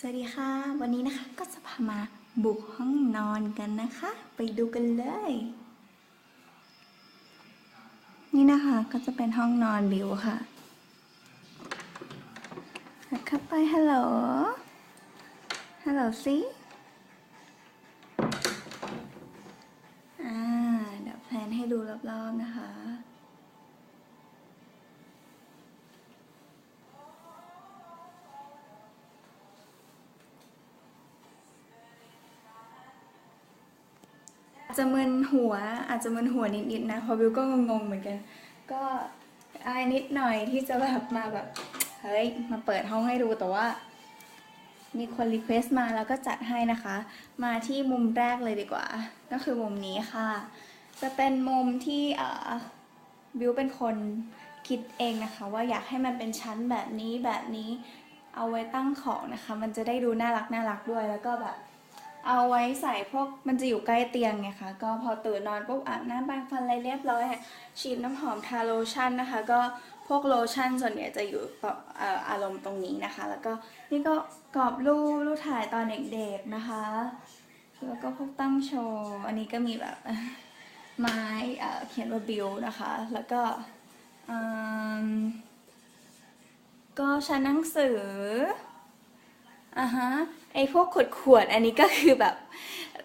สวัสดีค่ะ วันนี้นะคะก็จะพามาบุกห้องนอนกันนะคะ ไปดูกันเลย นี่นะคะก็จะเป็นห้องนอนบิวค่ะเข้าไปฮัลโหลฮัลโหลซิอ่าเดี๋ยวแพลนให้ดูรอบๆนะคะ จะมึนหัวอาจจะมึนหัวนิดๆนะเพราะบิวก็งงๆเหมือนกัน ก็อายนิดหน่อยที่จะแบบมาแบบเฮ้ยมาเปิดห้องให้ดูแต่ว่า มีคนรีเควสต์มาแล้วก็จัดให้นะคะ มาที่มุมแรกเลยดีกว่า ก็คือมุมนี้ค่ะ จะเป็นมุมที่เอ่อบิวเป็นคนคิดเองนะคะ ว่าอยากให้มันเป็นชั้นแบบนี้แบบนี้เอาไว้ตั้งของนะคะ มันจะได้ดูน่ารักน่ารักด้วยแล้วก็แบบ เอาไว้ใส่พวกมันจะอยู่ใกล้เตียงไงคะก็พอตื่นนอนปุ๊บอาบน้ำแปรงฟันอะไรเรียบร้อยฉีดน้ำหอมทาโลชั่นนะคะ ก็พวกโลชั่นส่วนใหญ่จะอยู่ต่อเอ่ออารมณ์ตรงนี้นะคะ แล้วก็นี่ก็กรอบรูปรูปถ่ายตอนเด็กๆนะคะ แล้วก็พวกตั้งโชว์ อันนี้ก็มีแบบไม้เอ่อเขียนว่าบิวนะคะ แล้วก็อืมก็ชั้นหนังสืออ่าฮะ อพวกขวดขวดๆอันนี้ก็คือแบบ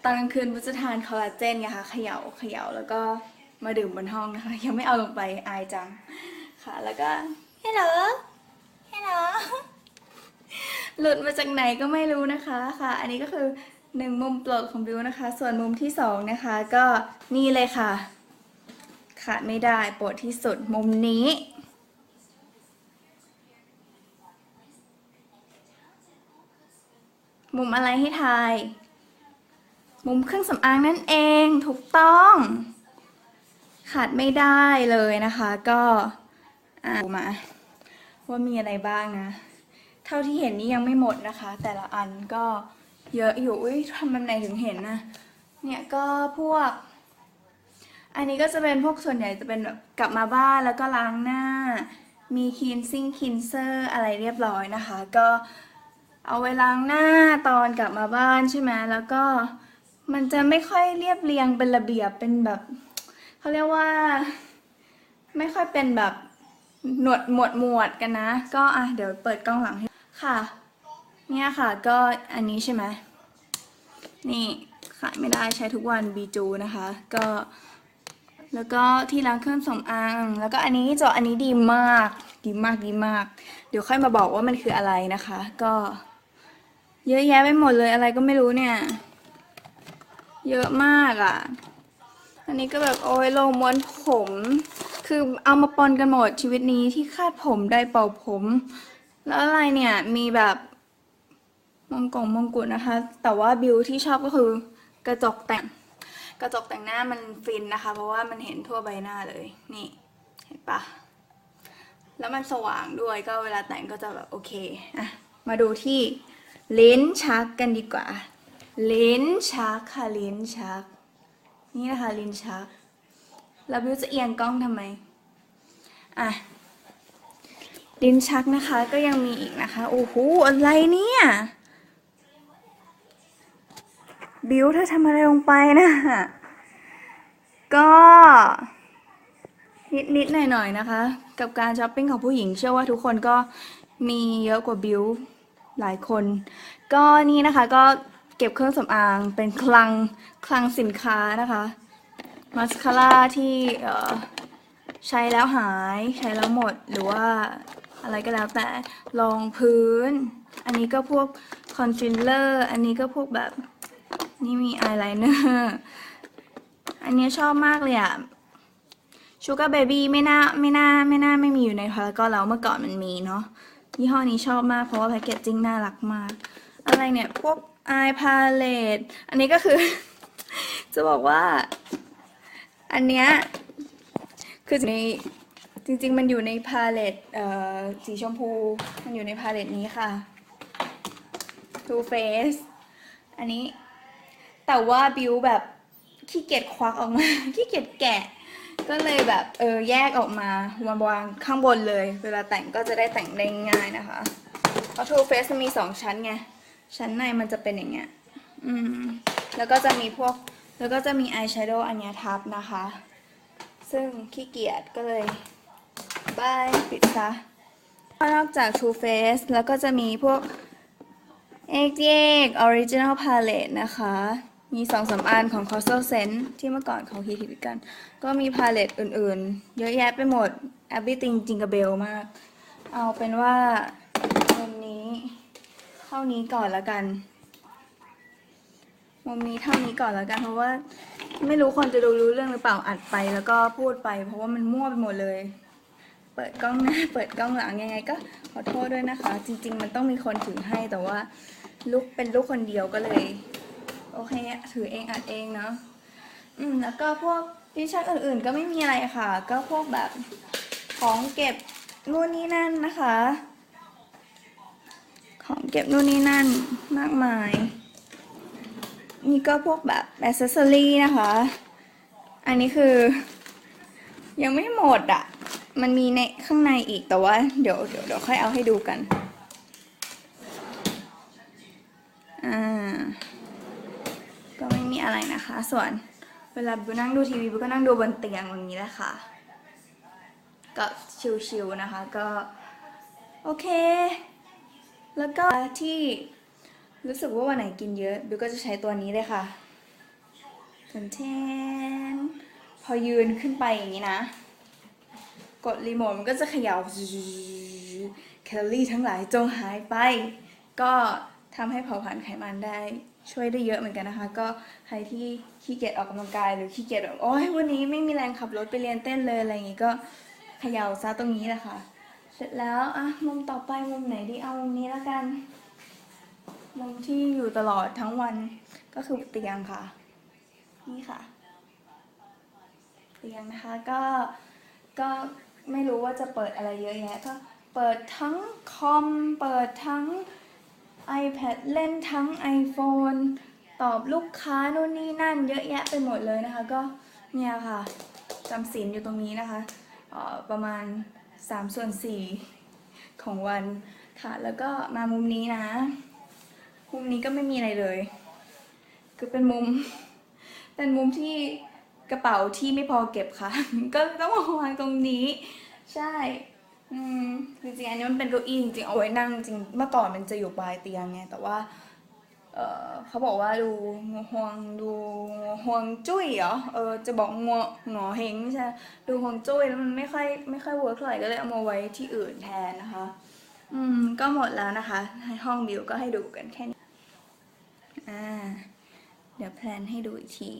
ตอนกลางคืนมุจะทานคอลลาเจนไงคะเขย่าเขย่าแล้วก็มาดื่มบนห้องนะคะ ยังไม่เอาลงไปอายจังค่ะ แล้วก็ฮัลโหลฮัลโหลหลุดมาจากไหนก็ไม่รู้นะคะค่ะ อันนี้ก็คือหนึ่งมุมโปรดของบิวนะคะ ส่วนมุมที่สองนะคะ ก็นี่เลยค่ะ ขาดไม่ได้โปรดที่สุดมุมนี้ มุมอะไรให้ทาย มุมเครื่องสำอางนั่นเองถูกต้อง ขาดไม่ได้เลยนะคะ ก็อ่าดูมา ว่ามีอะไรบ้างนะ เท่าที่เห็นนี่ยังไม่หมดนะคะ แต่ละอันก็เยอะอยู่อุ้ยทำมันไหนถึงเห็นนะเนี่ยก็พวก อันนี้ก็จะเป็นพวกส่วนใหญ่จะเป็นแบบกลับมาบ้านแล้วก็ล้างหน้า มีคีนซิ่งคินเซอร์อะไรเรียบร้อยนะคะ ก็ เอาไว้ล้างหน้าตอนกลับมาบ้านใช่ไหมแล้วก็มันจะไม่ค่อยเรียบเรียงเป็นระเบียบเป็นแบบเขาเรียกว่า ไม่ค่อยเป็นแบบหนวดหมวดหมวดกันนะ ก็อะเดี๋ยวเปิดกล้องหลังให้ค่ะ เนี่ยค่ะก็อันนี้ใช่ไหมนี่ขายไม่ได้ใช้ทุกวันบีจูนะคะ ก็แล้วก็ที่ล้างเครื่องสำอาง แล้วก็อันนี้จออันนี้ดีมาก ดีมากดีมาก เดี๋ยวค่อยมาบอกว่ามันคืออะไรนะคะ ก็ เยอะแยะไปหมดเลยอะไรก็ไม่รู้เนี่ย เยอะมากอะ่ะ อันนี้ก็แบบโอ้ยโลม้วนผม คือเอามาปนกันหมดชีวิตนี้ที่คาดผมได้เป่าผม แล้วอะไรเนี่ยมีแบบมงกงมงกุฎนะคะ แต่ว่าบิวที่ชอบก็คือกระจกแต่ง กระจกแต่งหน้ามันฟินนะคะ เพราะว่ามันเห็นทั่วใบหน้าเลย นี่เห็นปะแล้วมันสว่างด้วยก็เวลาแต่งก็จะแบบโอเคอะมาดูที่ ลิ้นชักกันดีกว่า ลิ้นชักค่ะลิ้นชัก นี่นะคะลิ้นชักแล้วบิวจะเอียงกล้องทำไม อะ ลิ้นชักนะคะก็ยังมีอีกนะคะ โอ้โห อะไรเนี่ย บิวเธอทำอะไรลงไปนะก็นิดนิดหน่อยหน่อยนะคะ กับการช้อปปิ้งของผู้หญิง เชื่อว่าทุกคนก็มีเยอะกว่าบิว หลายคน ก็นี่นะคะก็เก็บเครื่องสำอางเป็นคลังคลังสินค้านะคะมาสคาร่าที่ใช้แล้วหายใช้แล้วหมดหรือว่าอะไรก็แล้วแต่รองพื้น อันนี้ก็พวกคอนซีลเลอร์อันนี้ก็พวกแบบนี่มีอายไลเนอร์อันนี้ชอบมากเลยอะชูการ์เบบี้ไม่น่าไม่น่าไม่น่าไม่มีอยู่ในพารากอนแล้วเมื่อก่อนมันมีเนาะ ยี่ห้อนี้ชอบมากเพราะว่าแพคเกจจิ้งน่ารักมาก อะไรเนี่ย พวก eye palette อันนี้ก็คือ จะบอกว่า อันเนี้ยคือในจริง ๆ มันอยู่ในพาเลตเอ่อสีชมพู มันอยู่ในพาเลตนี้ค่ะ Too Faced อันนี้ แต่ว่าบิวแบบขี้เกียจควักออกมา ขี้เกียจแกะ ก็เลยแบบเออแยกออกมาวางวางข้างบนเลย เวลาแต่งก็จะได้แต่งได้ง่ายนะคะ เพราะ Too Faced มันมีสองชั้นไง ชั้นในมันจะเป็นอย่างเงี้ย อืม แล้วก็จะมีพวก แล้วก็จะมีอายแชโดว์อันเนี้ยทับนะคะ ซึ่งขี้เกียจก็เลยบายปิดซะนอกจาก Too Faced แล้วก็จะมีพวกเอกเอกออริจิน l ลพาเลตนะคะ มีสองสาอันของ c o s t a l Scent ที่เมื่อก่อนเขาฮิตๆกัน ก็มีพาเลตอื่นๆ เยอะแยะไปหมด everything จิงก e เบลมาก เอาเป็นว่ามุมนี้เท่านี้ก่อนละกัน มุมนี้เท่านี้ก่อนละกัน เพราะว่าไม่รู้คนจะดูรู้เรื่องหรือเปล่าอัดไปแล้วก็พูดไป เพราะว่ามันมั่วไปหมดเลย เปิดกล้องหน้าเปิดกล้องหลังยังไง ก็ขอโทษด้วยนะคะ จริง ๆ มันต้องมีคนถือให้แต่ว่าลูกเป็นลูกคนเดียวก็เลย โอเค ถือเองอัดเองเนาะอืมแล้วก็พวกดิชั่นอื่นๆ ก็ไม่มีอะไรค่ะ ก็พวกแบบของเก็บนู่นนี่นั่นนะคะ ของเก็บนู่นนี่นั่นมากมาย นี่ก็พวกแบบอ c เซสซอรี่นะคะ อันนี้คือ ยังไม่หมดอะ่ะ มันมีในข้างในอีกแต่ว่าเดี๋ยวเดี๋ยวเดี๋ยวค่อยเอาให้ดูกัน อ่า ก็ไม่มีอะไรนะคะ ส่วนเวลาบิวนั่งดูทีวีบิวก็นั่งดูบนเตียงอย่างนี้แหละค่ะ ก็ชิลๆนะคะก็โอเค แล้วก็ที่รู้สึกว่าวันไหนกินเยอะบิวก็จะใช้ตัวนี้เลยค่ะแทนแทนพอยืนขึ้นไปอย่างนี้นะ กดรีโมทมันก็จะเขย่าแคลอรี่ทั้งหลายจงหายไป ก็ทำให้เผาผลาญไขมันได้ ช่วยได้เยอะเหมือนกันนะคะ ก็ใครที่ขี้เกียจออกกำลังกายหรือขี้เกียจแบบโอ้ยวันนี้ไม่มีแรงขับรถไปเรียนเต้นเลยอะไรอย่างงี้ก็เขย่าซะตรงนี้แหละค่ะ เสร็จแล้วอะมุมต่อไปมุมไหนดีเอามุมนี้แล้วกัน มุมที่อยู่ตลอดทั้งวันก็คือเตียงค่ะ นี่ค่ะ เตียงนะคะก็ก็ไม่รู้ว่าจะเปิดอะไรเยอะแยะก็เปิดทั้งคอมเปิดทั้ง iPad เล่นทั้ง iPhone ตอบลูกค้านู่นนี่นั่น เยอะแยะไปหมดเลยนะคะ ก็เนี่ยค่ะจำศีลอยู่ตรงนี้นะคะประมาณ 3 ส่วน 4 ของวันค่ะ แล้วก็มามุมนี้นะ มุมนี้ก็ไม่มีอะไรเลย คือเป็นมุม เป็นมุมที่กระเป๋าที่ไม่พอเก็บค่ะ ก็ต้องมาวางตรงนี้ ใช่ อืมจริงๆอันนี้มันเป็นเก้าอี้จริงๆเอาไว้นั่งจริงเมื่อก่อนมันจะอยู่ปลายเตียงไงแต่ว่าเออเขาบอกว่าดูห่วงดูห่วงจุ้ยเหรอเออจะบอกงัวหงอเฮงไม่ใช่ดูห่วงจุ้ยแล้วมันไม่ค่อยไม่ค่อยเวิร์กเท่าไหร่ก็เลยเอามาไว้ที่อื่นแทนนะคะ อืมก็หมดแล้วนะคะให้ห้องบิวก็ให้ดูกันแค่นี้อ่าเดี๋ยวแพลนให้ดูอีกที